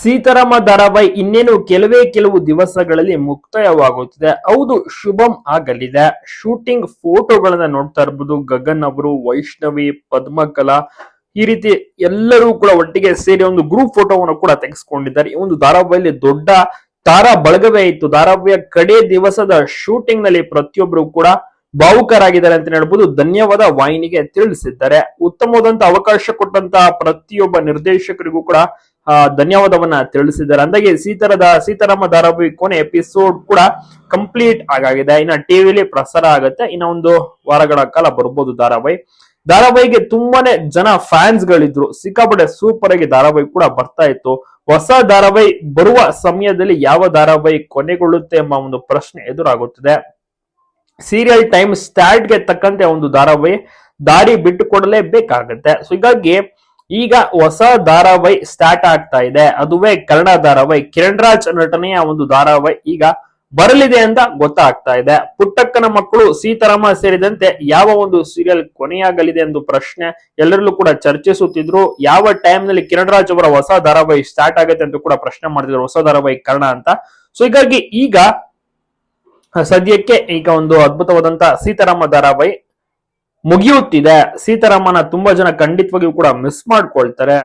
ಸೀತಾರಾಮ ಧಾರಾವಾಹಿ ಇನ್ನೇನು ಕೆಲವೇ ಕೆಲವು ದಿವಸಗಳಲ್ಲಿ ಮುಕ್ತಾಯವಾಗುತ್ತಿದೆ. ಹೌದು, ಶುಭಂ ಆಗಲಿದೆ. ಶೂಟಿಂಗ್ ಫೋಟೋಗಳನ್ನ ನೋಡ್ತಾ ಇರ್ಬೋದು. ಗಗನ್ ಅವರು, ವೈಷ್ಣವಿ, ಪದ್ಮಕಲಾ, ಈ ರೀತಿ ಎಲ್ಲರೂ ಕೂಡ ಒಟ್ಟಿಗೆ ಸೇರಿ ಒಂದು ಗ್ರೂಪ್ ಫೋಟೋವನ್ನು ಕೂಡ ತೆಗೆಸ್ಕೊಂಡಿದ್ದಾರೆ. ಈ ಒಂದು ಧಾರಾವಾಹಿಯಲ್ಲಿ ದೊಡ್ಡ ತಾರಾ ಬಳಗವೇ ಇತ್ತು. ಧಾರಾವಾಹಿಯ ಕಡೆ ದಿವಸದ ಶೂಟಿಂಗ್ನಲ್ಲಿ ಪ್ರತಿಯೊಬ್ಬರು ಕೂಡ ಭಾವುಕರಾಗಿದ್ದಾರೆ ಅಂತ ಹೇಳ್ಬೋದು. ಧನ್ಯವಾದ ವಾಹಿನಿಗೆ ತಿಳಿಸಿದ್ದಾರೆ. ಉತ್ತಮವಾದಂತಹ ಅವಕಾಶ ಕೊಟ್ಟಂತ ಪ್ರತಿಯೊಬ್ಬ ನಿರ್ದೇಶಕರಿಗೂ ಕೂಡ ಧನ್ಯವಾದವನ್ನ ತಿಳಿಸಿದ್ದಾರೆ. ಅಂದಾಗೆ ಸೀತಾರದ, ಸೀತಾರಾಮ ಧಾರಾವಾಹಿ ಕೊನೆ ಎಪಿಸೋಡ್ ಕೂಡ ಕಂಪ್ಲೀಟ್ ಆಗಾಗಿದೆ. ಇನ್ನ ಟಿವಿಲಿ ಪ್ರಸಾರ ಆಗುತ್ತೆ. ಇನ್ನ ಒಂದು ವಾರಗಳ ಕಾಲ ಬರ್ಬೋದು ಧಾರಾವಾಹಿ ಧಾರಾವಾಹಿಗೆ ತುಂಬಾನೇ ಜನ ಫ್ಯಾನ್ಸ್ ಗಳಿದ್ರು. ಸಿಕ್ಕಾಪಟ್ಟೆ ಸೂಪರ್ ಆಗಿ ಧಾರಾವಾಹಿ ಕೂಡ ಬರ್ತಾ ಇತ್ತು. ಹೊಸ ಧಾರಾವಾಹಿ ಬರುವ ಸಮಯದಲ್ಲಿ ಯಾವ ಧಾರಾವಾಹಿ ಕೊನೆಗೊಳ್ಳುತ್ತೆ ಎಂಬ ಒಂದು ಪ್ರಶ್ನೆ ಎದುರಾಗುತ್ತಿದೆ. ಸೀರಿಯಲ್ ಟೈಮ್ ಸ್ಟಾರ್ಟ್ಗೆ ತಕ್ಕಂತೆ ಒಂದು ಧಾರಾವಾಹಿ ದಾರಿ ಬಿಟ್ಟು ಕೊಡಲೇಬೇಕಾಗತ್ತೆ ಸೊ ಹೀಗಾಗಿ ಈಗ ಹೊಸ ಧಾರಾವಾಹಿ ಸ್ಟಾರ್ಟ್ ಆಗ್ತಾ ಇದೆ. ಅದುವೇ ಕನ್ನಡ ಧಾರಾವಾಹಿ ಕಿರಣ್ ರಾಜ್ ನಟನೆಯ ಒಂದು ಧಾರಾವಾಹಿ ಈಗ ಬರಲಿದೆ ಅಂತ ಗೊತ್ತಾಗ್ತಾ ಇದೆ. ಪುಟ್ಟಕ್ಕನ ಮಕ್ಕಳು ಸೀತಾರಾಮ ಸೇರಿದಂತೆ ಯಾವ ಒಂದು ಸೀರಿಯಲ್ ಕೊನೆಯಾಗಲಿದೆ ಎಂದು ಪ್ರಶ್ನೆ ಎಲ್ಲರಲ್ಲೂ ಕೂಡ ಚರ್ಚಿಸುತ್ತಿದ್ರು. ಯಾವ ಟೈಮ್ನಲ್ಲಿ ಕಿರಣ್ ರಾಜ್ ಅವರ ಹೊಸ ಧಾರಾವಾಹಿ ಸ್ಟಾರ್ಟ್ ಆಗುತ್ತೆ ಅಂತ ಕೂಡ ಪ್ರಶ್ನೆ ಮಾಡಿದ್ರು ಹೊಸ ಧಾರಾವಾಹಿ ಕನ್ನಡ ಅಂತ. ಸೊ ಹೀಗಾಗಿ ಈಗ ಸದ್ಯಕ್ಕೆ ಈಗ ಒಂದು ಅದ್ಭುತವಾದಂತ ಸೀತಾರಾಮ ಧಾರಾವಾಹಿ ಮುಗಿಯುತ್ತಿದೆ. ಸೀತಾರಾಮನ ತುಂಬಾ ಜನ ಖಂಡಿತವಾಗಿಯೂ ಕೂಡ ಮಿಸ್ ಮಾಡ್ಕೊಳ್ತಾರೆ.